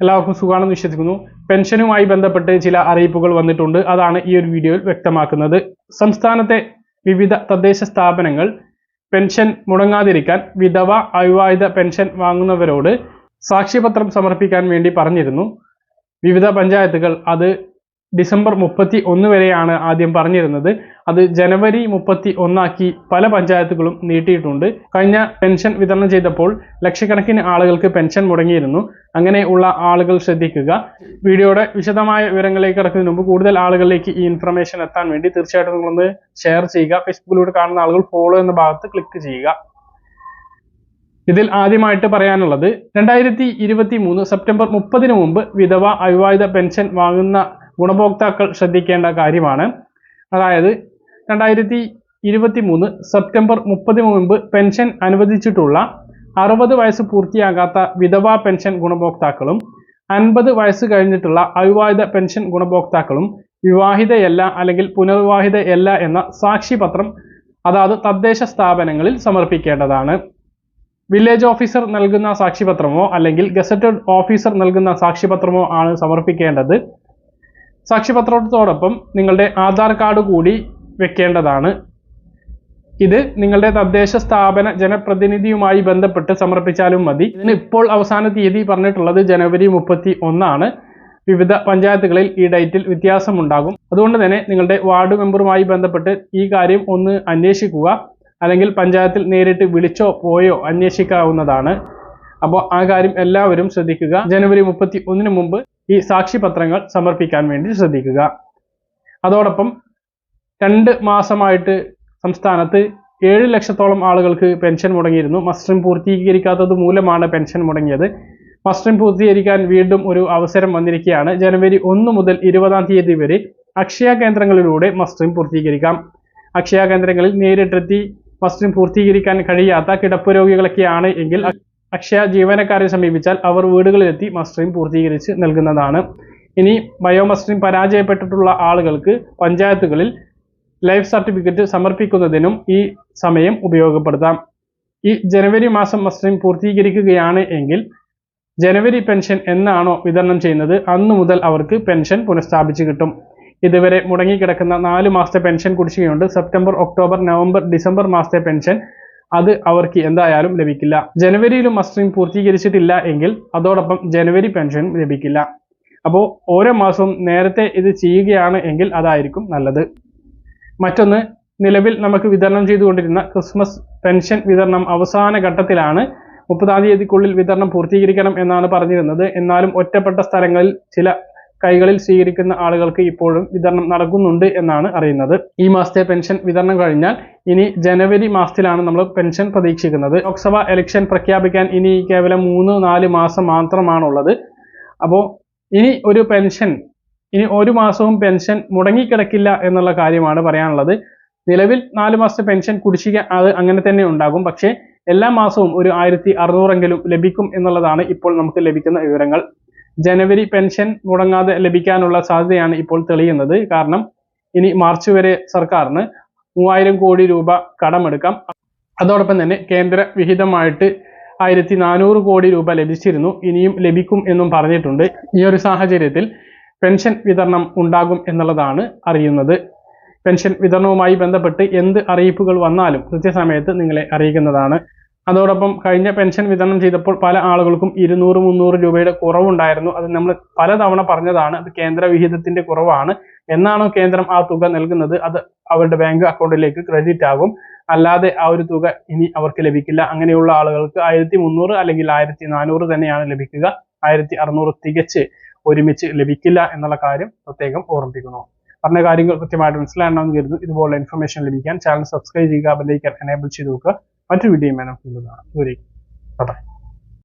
എല്ലാവർക്കും സുഖമാണെന്ന് വിശ്വസിക്കുന്നു. പെൻഷനുമായി ബന്ധപ്പെട്ട് ചില അറിയിപ്പുകൾ വന്നിട്ടുണ്ട്. അതാണ് ഈ ഒരു വീഡിയോയിൽ വ്യക്തമാക്കുന്നത്. സംസ്ഥാനത്തെ വിവിധ തദ്ദേശ സ്ഥാപനങ്ങൾ പെൻഷൻ മുടങ്ങാതിരിക്കാൻ വിധവ അവിവാഹിത പെൻഷൻ വാങ്ങുന്നവരോട് സാക്ഷ്യപത്രം സമർപ്പിക്കാൻ വേണ്ടി പറഞ്ഞിരുന്നു. വിവിധ പഞ്ചായത്തുകൾ അത് ഡിസംബർ മുപ്പത്തി ഒന്ന് വരെയാണ് ആദ്യം പറഞ്ഞിരുന്നത്. അത് ജനുവരി മുപ്പത്തി ഒന്നാക്കി പല പഞ്ചായത്തുകളും നീട്ടിയിട്ടുണ്ട്. കഴിഞ്ഞ പെൻഷൻ വിതരണം ചെയ്തപ്പോൾ ലക്ഷക്കണക്കിന് ആളുകൾക്ക് പെൻഷൻ മുടങ്ങിയിരുന്നു. അങ്ങനെ ഉള്ള ആളുകൾ ശ്രദ്ധിക്കുക. വീഡിയോയുടെ വിശദമായ വിവരങ്ങളിലേക്ക് കിടക്കുന്നതിന് മുമ്പ് കൂടുതൽ ആളുകളിലേക്ക് ഈ ഇൻഫർമേഷൻ എത്താൻ വേണ്ടി തീർച്ചയായിട്ടും നിങ്ങളൊന്ന് ഷെയർ ചെയ്യുക. ഫേസ്ബുക്കിലൂടെ കാണുന്ന ആളുകൾ ഫോളോ എന്ന ഭാഗത്ത് ക്ലിക്ക് ചെയ്യുക. ഇതിൽ ആദ്യമായിട്ട് പറയാനുള്ളത് രണ്ടായിരത്തി ഇരുപത്തി മൂന്ന് സെപ്റ്റംബർ മുപ്പതിന് മുമ്പ് വിധവ അവിവാഹിത പെൻഷൻ വാങ്ങുന്ന ഗുണഭോക്താക്കൾ ശ്രദ്ധിക്കേണ്ട കാര്യമാണ്. അതായത് രണ്ടായിരത്തി ഇരുപത്തി മൂന്ന് സെപ്റ്റംബർ മുപ്പതിന് മുമ്പ് പെൻഷൻ അനുവദിച്ചിട്ടുള്ള അറുപത് വയസ്സ് പൂർത്തിയാകാത്ത വിധവാ പെൻഷൻ ഗുണഭോക്താക്കളും അൻപത് വയസ്സ് കഴിഞ്ഞിട്ടുള്ള അവിവാഹിത പെൻഷൻ ഗുണഭോക്താക്കളും വിവാഹിതയല്ല അല്ലെങ്കിൽ പുനർവിവാഹിതയല്ല എന്ന സാക്ഷിപത്രം അതാത് തദ്ദേശ സ്ഥാപനങ്ങളിൽ സമർപ്പിക്കേണ്ടതാണ്. വില്ലേജ് ഓഫീസർ നൽകുന്ന സാക്ഷിപത്രമോ അല്ലെങ്കിൽ ഗസറ്റഡ് ഓഫീസർ നൽകുന്ന സാക്ഷിപത്രമോ ആണ് സമർപ്പിക്കേണ്ടത്. സാക്ഷ്യപത്രത്തോടൊപ്പം നിങ്ങളുടെ ആധാർ കാർഡ് കൂടി വെക്കേണ്ടതാണ്. ഇത് നിങ്ങളുടെ തദ്ദേശ സ്ഥാപന ജനപ്രതിനിധിയുമായി ബന്ധപ്പെട്ട് സമർപ്പിച്ചാലും മതി. ഇതിന് ഇപ്പോൾ അവസാന തീയതി പറഞ്ഞിട്ടുള്ളത് ജനുവരി മുപ്പത്തി ഒന്നാണ് വിവിധ പഞ്ചായത്തുകളിൽ ഈ ഡേറ്റിൽ വ്യത്യാസമുണ്ടാകും. അതുകൊണ്ട് തന്നെ നിങ്ങളുടെ വാർഡ് മെമ്പറുമായി ബന്ധപ്പെട്ട് ഈ കാര്യം ഒന്ന് അന്വേഷിക്കുക. അല്ലെങ്കിൽ പഞ്ചായത്തിൽ നേരിട്ട് വിളിച്ചോ പോയോ അന്വേഷിക്കാവുന്നതാണ്. അപ്പോൾ ആ കാര്യം എല്ലാവരും ശ്രദ്ധിക്കുക. ജനുവരി മുപ്പത്തി ഒന്നിന് മുമ്പ് ഈ സാക്ഷിപത്രങ്ങൾ സമർപ്പിക്കാൻ വേണ്ടി ശ്രദ്ധിക്കുക. അതോടൊപ്പം രണ്ട് മാസമായിട്ട് സംസ്ഥാനത്ത് ഏഴ് ലക്ഷത്തോളം ആളുകൾക്ക് പെൻഷൻ മുടങ്ങിയിരുന്നു. മസ്റ്ററിംഗ് പൂർത്തീകരിക്കാത്തത് മൂലമാണ് പെൻഷൻ മുടങ്ങിയത്. മസ്റ്ററിംഗ് പൂർത്തീകരിക്കാൻ വീണ്ടും ഒരു അവസരം വന്നിരിക്കുകയാണ്. ജനുവരി ഒന്ന് മുതൽ ഇരുപതാം തീയതി വരെ അക്ഷയ കേന്ദ്രങ്ങളിലൂടെ മസ്റ്ററിംഗ് പൂർത്തീകരിക്കാം. അക്ഷയ കേന്ദ്രങ്ങളിൽ നേരിട്ടെത്തി മസ്റ്ററിംഗ് പൂർത്തീകരിക്കാൻ കഴിയാത്ത കിടപ്പ് രോഗികളൊക്കെയാണ് എങ്കിൽ അക്ഷയ ജീവനക്കാരെ സമീപിച്ചാൽ അവർ വീടുകളിലെത്തി മസ്റ്ററിംഗ് പൂർത്തീകരിച്ച് നൽകുന്നതാണ്. ഇനി ബയോമസ്റ്ററിംഗ് പരാജയപ്പെട്ടിട്ടുള്ള ആളുകൾക്ക് പഞ്ചായത്തുകളിൽ ലൈഫ് സർട്ടിഫിക്കറ്റ് സമർപ്പിക്കുന്നതിനും ഈ സമയം ഉപയോഗപ്പെടുത്താം. ഈ ജനുവരി മാസം മസ്റ്ററിംഗ് പൂർത്തീകരിക്കുകയാണ് എങ്കിൽ ജനുവരി പെൻഷൻ എന്നാണോ വിതരണം ചെയ്യുന്നത്? അന്നു മുതൽ അവർക്ക് പെൻഷൻ പുനഃസ്ഥാപിച്ച് കിട്ടും. ഇതുവരെ മുടങ്ങിക്കിടക്കുന്ന നാല് മാസത്തെ പെൻഷൻ കുടിശ്ശികയുണ്ട്. സെപ്റ്റംബർ ഒക്ടോബർ നവംബർ ഡിസംബർ മാസത്തെ പെൻഷൻ അത് അവർക്ക് എന്തായാലും ലഭിക്കില്ല. ജനുവരിയിലും മസ്റ്ററിംഗ് പൂർത്തീകരിച്ചിട്ടില്ല എങ്കിൽ അതോടൊപ്പം ജനുവരി പെൻഷനും ലഭിക്കില്ല. അപ്പോൾ ഓരോ മാസവും നേരത്തെ ഇത് ചെയ്യുകയാണ് എങ്കിൽ അതായിരിക്കും നല്ലത്. മറ്റൊന്ന് നിലവിൽ നമുക്ക് വിതരണം ചെയ്തുകൊണ്ടിരുന്ന ക്രിസ്മസ് പെൻഷൻ വിതരണം അവസാന ഘട്ടത്തിലാണ് മുപ്പതാം തീയതിക്കുള്ളിൽ വിതരണം പൂർത്തീകരിക്കണം എന്നാണ് പറഞ്ഞിരുന്നത്. എന്നാലും ഒറ്റപ്പെട്ട സ്ഥലങ്ങളിൽ ചില കൈകളിൽ സ്വീകരിക്കുന്ന ആളുകൾക്ക് ഇപ്പോഴും വിതരണം നടക്കുന്നുണ്ട് എന്നാണ് അറിയുന്നത്. ഈ മാസത്തെ പെൻഷൻ വിതരണം കഴിഞ്ഞാൽ ഇനി ജനുവരി മാസത്തിലാണ് നമ്മൾ പെൻഷൻ പ്രതീക്ഷിക്കുന്നത്. ലോക്സഭ ഇലക്ഷൻ പ്രഖ്യാപിക്കാൻ ഇനി കേവലം മൂന്ന് നാല് മാസം മാത്രമാണുള്ളത്. അപ്പോൾ ഇനി ഒരു പെൻഷൻ ഇനി ഒരു മാസവും പെൻഷൻ മുടങ്ങിക്കിടക്കില്ല എന്നുള്ള കാര്യമാണ് പറയാനുള്ളത്. നിലവിൽ നാല് മാസത്തെ പെൻഷൻ കുടിശ്ശിക അത് അങ്ങനെ തന്നെ ഉണ്ടാകും. പക്ഷേ എല്ലാ മാസവും ഒരു ആയിരത്തി അറുന്നൂറെങ്കിലും ലഭിക്കും എന്നുള്ളതാണ് ഇപ്പോൾ നമുക്ക് ലഭിക്കുന്ന വിവരങ്ങൾ. ജനുവരി പെൻഷൻ മുടങ്ങാതെ ലഭിക്കാനുള്ള സാധ്യതയാണ് ഇപ്പോൾ തെളിയുന്നത്. കാരണം ഇനി മാർച്ച് വരെ സർക്കാരിന് മൂവായിരം കോടി രൂപ കടമെടുക്കാം. അതോടൊപ്പം തന്നെ കേന്ദ്ര വിഹിതമായിട്ട് ആയിരത്തി നാനൂറ് കോടി രൂപ ലഭിച്ചിരുന്നു. ഇനിയും ലഭിക്കും എന്നും പറഞ്ഞിട്ടുണ്ട്. ഈ ഒരു സാഹചര്യത്തിൽ പെൻഷൻ വിതരണം ഉണ്ടാകും എന്നുള്ളതാണ് അറിയുന്നത്. പെൻഷൻ വിതരണവുമായി ബന്ധപ്പെട്ട് എന്ത് അറിയിപ്പുകൾ വന്നാലും കൃത്യസമയത്ത് നിങ്ങളെ അറിയിക്കുന്നതാണ്. അതോടൊപ്പം കഴിഞ്ഞ പെൻഷൻ വിതരണം ചെയ്തപ്പോൾ പല ആളുകൾക്കും ഇരുന്നൂറ് മുന്നൂറ് രൂപയുടെ കുറവുണ്ടായിരുന്നു. അത് നമ്മൾ പലതവണ പറഞ്ഞതാണ് അത് കേന്ദ്ര വിഹിതത്തിന്റെ കുറവാണ്. എന്നാണോ കേന്ദ്രം ആ തുക നൽകുന്നത്? അത് അവരുടെ ബാങ്ക് അക്കൗണ്ടിലേക്ക് ക്രെഡിറ്റ് ആകും. അല്ലാതെ ആ ഒരു തുക ഇനി അവർക്ക് ലഭിക്കില്ല. അങ്ങനെയുള്ള ആളുകൾക്ക് ആയിരത്തി മുന്നൂറ് അല്ലെങ്കിൽ ആയിരത്തി നാനൂറ് തന്നെയാണ് ലഭിക്കുക. ആയിരത്തി അറുന്നൂറ് തികച്ച് ഒരുമിച്ച് ലഭിക്കില്ല എന്നുള്ള കാര്യം പ്രത്യേകം ഓർമ്മിപ്പിക്കുന്നു. പറഞ്ഞ കാര്യങ്ങൾ കൃത്യമായിട്ട് മനസ്സിലാണെന്ന് കരുതുന്നു. ഇതുപോലുള്ള ഇൻഫർമേഷൻ ലഭിക്കാൻ ചാനൽ സബ്സ്ക്രൈബ് ചെയ്യുക ബെല്ലൈക്കൻ എനേബിൾ ചെയ്ത് നോക്കുക മറ്റൊരു വീഡിയോ നമുക്ക് കാണാം.